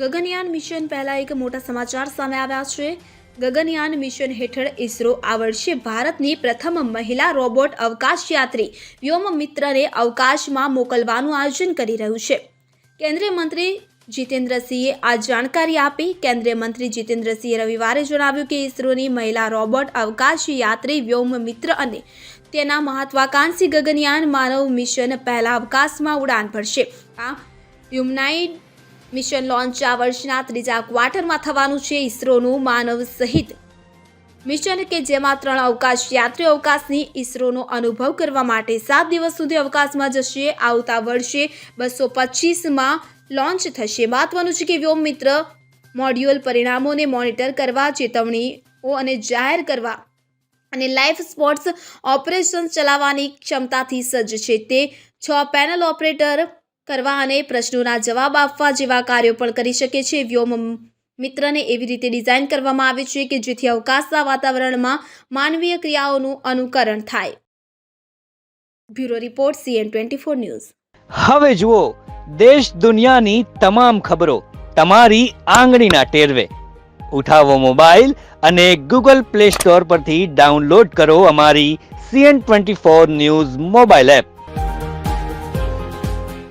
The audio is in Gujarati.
ગગનયાન મિશન પહેલાં એક મોટા સમાચાર સામે આવ્યા છે. ગગનયાન મિશન હેઠળ ઇસરો આ વર્ષે ભારતની પ્રથમ મહિલા રોબોટ અવકાશ યાત્રી વ્યોમ મિત્રને અવકાશમાં મોકલવાનું આયોજન કરી રહ્યું છે. કેન્દ્રીય મંત્રી જીતેન્દ્રસિંહે આ જાણકારી આપી. કેન્દ્રીય મંત્રી જીતેન્દ્રસિંહે રવિવારે જણાવ્યું કે ઇસરોની મહિલા રોબોટ અવકાશ યાત્રી, વ્યોમ મિત્ર અને તેના મહત્વાકાંક્ષી ગગનયાન માનવ મિશન પહેલા અવકાશમાં ઉડાન ભરશે. આ યુમનાઇડ મિશન લોન્ચ આ વર્ષના ત્રીજા ક્વાર્ટરમાં થવાનું છે ઇસરોનું માનવ સહિત. મિશન કે જેમાં ત્રણ અવકાશ યાત્રીઓ અવકાશની ઇસરોનો અનુભવ કરવા માટે સાત દિવસ સુધી અવકાશમાં જશે, આવતા વર્ષે બસો પચીસમાં લોન્ચ થશે. મહત્વનું છે કે વ્યોમ મિત્ર મોડ્યુલ પરિણામોને મોનિટર કરવા, ચેતવણીઓ અને જાહેર કરવા અને લાઈફ સ્પોર્ટ્સ ઓપરેશન ચલાવવાની ક્ષમતાથી સજ્જ છે. તે છ પેનલ ઓપરેટર કરવા અને પ્રશ્નોના જવાબ આપવા જેવા કાર્યો પણ કરી શકે છે. વ્યોમ મિત્રને એવી રીતે ડિઝાઇન કરવામાં આવે છે કે જેથી અવકાશના વાતાવરણમાં માનવીય ક્રિયાઓનું અનુકરણ થાય. Bureau report, CN twenty four news. હવે જુઓ, દેશ દુનિયાની તમામ ખબરો તમારી આંગળીના ટેરવે. ઉઠાવો મોબાઈલ અને ગૂગલ પ્લે સ્ટોર પરથી ડાઉનલોડ કરો અમારી CN twenty four news mobile app.